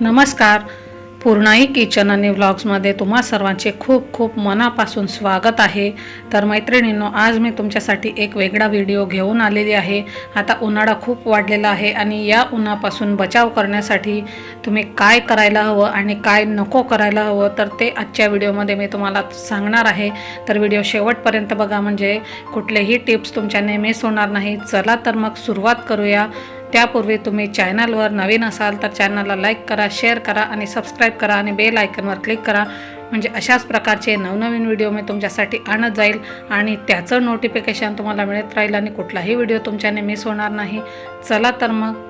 नमस्कार. पूर्णाई किचन आणि व्लॉग्समध्ये तुम्हा सर्वांचे खूप खूप मनापासून स्वागत आहे. तर मैत्रिणींनो आज मी तुमच्यासाठी एक वेगळा व्हिडिओ घेऊन आलेली आहे. आता उन्हाळा खूप वाढलेला आहे आणि या उन्हापासून बचाव करण्यासाठी तुम्ही काय करायला हवं आणि काय नको करायला हवं तर ते आजच्या व्हिडिओमध्ये मी तुम्हाला सांगणार आहे. तर व्हिडिओ शेवटपर्यंत बघा म्हणजे कुठलेही टिप्स तुमच्याने मिस होणार नाही चला तर मग सुरुवात करूया. त्यापूर्वी तुम्ही चॅनलवर नवीन असाल तर चॅनलला लाईक करा शेअर करा आणि सबस्क्राईब करा आणि बेल आयकनवर क्लिक करा. म्हणजे अशाच प्रकारचे नवनवीन व्हिडिओ मी तुमच्यासाठी आणत जाईल आणि त्याचं नोटिफिकेशन तुम्हाला मिळत राहील आणि कुठलाही व्हिडिओ तुमच्याने मिस होणार नाही. चला तर मग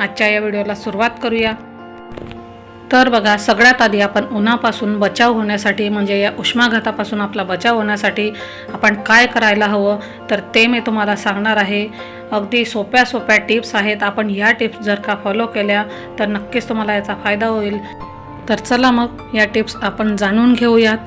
आजच्या या व्हिडिओला सुरुवात करूया. तर बघा सगळ्यात आधी आपण उन्हापासून बचाव होण्यासाठी म्हणजे या उष्माघातापासून आपला बचाव होण्यासाठी आपण काय करायला हवं तर ते मी तुम्हाला सांगणार आहे. अगदी सोप्या सोप्या टिप्स आहेत. आपण ह्या टिप्स जर का फॉलो केल्या तर नक्कीच तुम्हाला याचा फायदा होईल. तर चला मग या टिप्स आपण जाणून घेऊयात.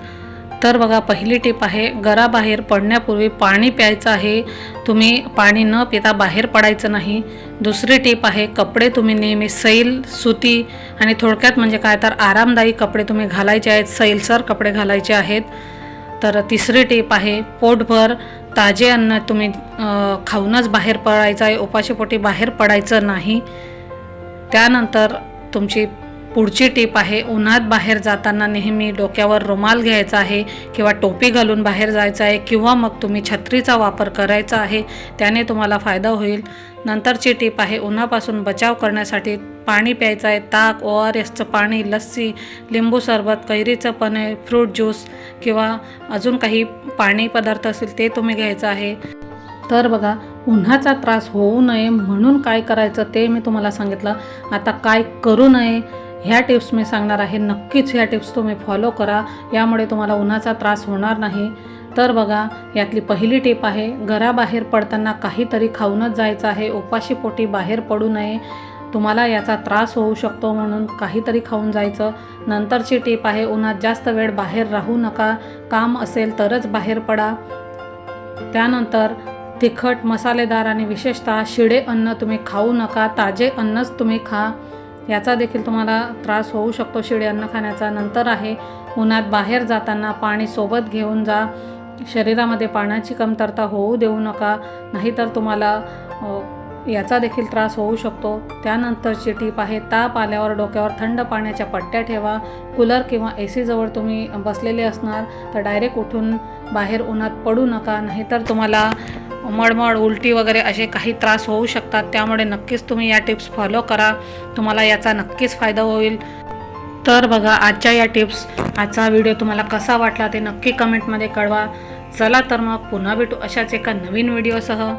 तर बघा पहिली टिप आहे घराबाहेर पडण्यापूर्वी पाणी प्यायचं आहे. तुम्ही पाणी न पिता बाहेर पडायचं नाही. दुसरी टिप आहे कपडे तुम्ही नेहमी सैल सुती आणि थोडक्यात म्हणजे काय तर आरामदायी कपडे तुम्ही घालायचे आहेत सैलसर कपडे घालायचे आहेत. तर तिसरी टीप आहे पोटभर ताजे अन्न तुम्ही खाऊनच बाहेर पडायचं आहे उपाशीपोटी बाहेर पडायचं नाही. त्यानंतर तुमची पुढची टीप आहे उन्हात बाहेर जाताना नेहमी डोक्यावर रुमाल घ्यायचा आहे किंवा टोपी घालून बाहेर जायचं आहे किंवा मग तुम्ही छत्रीचा वापर करायचा आहे त्याने तुम्हाला फायदा होईल. नंतरची टीप आहे उन्हापासून बचाव करण्यासाठी पाणी प्यायचं आहे ताक ओ आर एसचं पाणी लस्सी लिंबू सरबत कैरीचं पने फ्रूट ज्यूस किंवा अजून काही पाणी पदार्थ असेल ते तुम्ही घ्यायचं आहे. तर बघा उन्हाचा त्रास होऊ नये म्हणून काय करायचं ते मी तुम्हाला सांगितलं. आता काय करू नये? ह्या टिप्स मी सांगणार आहे. नक्कीच ह्या टिप्स तुम्ही फॉलो करा. यामुळे तुम्हाला उन्हाचा त्रास होणार नाही. तर बघा यातली पहिली टीप आहे घराबाहेर पडताना काहीतरी खाऊनच जायचं आहे. उपाशीपोटी बाहेर पडू नये. तुम्हाला याचा त्रास होऊ शकतो म्हणून काहीतरी खाऊन जायचं. नंतरची टीप आहे उन्हात जास्त वेळ बाहेर राहू नका. काम असेल तरच बाहेर पडा. त्यानंतर तिखट मसालेदार आणि विशेषतः शिडे अन्न तुम्ही खाऊ नका. ताजे अन्नच तुम्ही खा. याचा देखील तुम्हाला त्रास होऊ शकतो शिळे अन्न खाण्याचा. नंतर आहे उन्हात बाहेर जाताना पाणी सोबत घेऊन जा. शरीरामध्ये पाण्याची कमतरता होऊ देऊ नका. नाहीतर तुम्हाला याचा देखील त्रास होऊ शकतो. त्यानंतरची टीप आहे ताप आल्यावर डोक्यावर थंड पाण्याच्या पट्ट्या ठेवा. कूलर किंवा ए सीजवळ तुम्ही बसलेले असणार तर डायरेक्ट उठून बाहेर उन्हात पडू नका. नाहीतर तुम्हाला मळमळ उलटी वगैरे असे काही त्रास होऊ शकतात. त्यामुळे नक्कीच तुम्ही या टिप्स फॉलो करा. तुम्हाला याचा नक्कीच फायदा होईल. तर बघा आजच्या या टिप्स आजचा व्हिडिओ तुम्हाला कसा वाटला ते नक्की कमेंटमध्ये कळवा. चला तर मग पुन्हा भेटू अशाच एका नवीन व्हिडिओसह.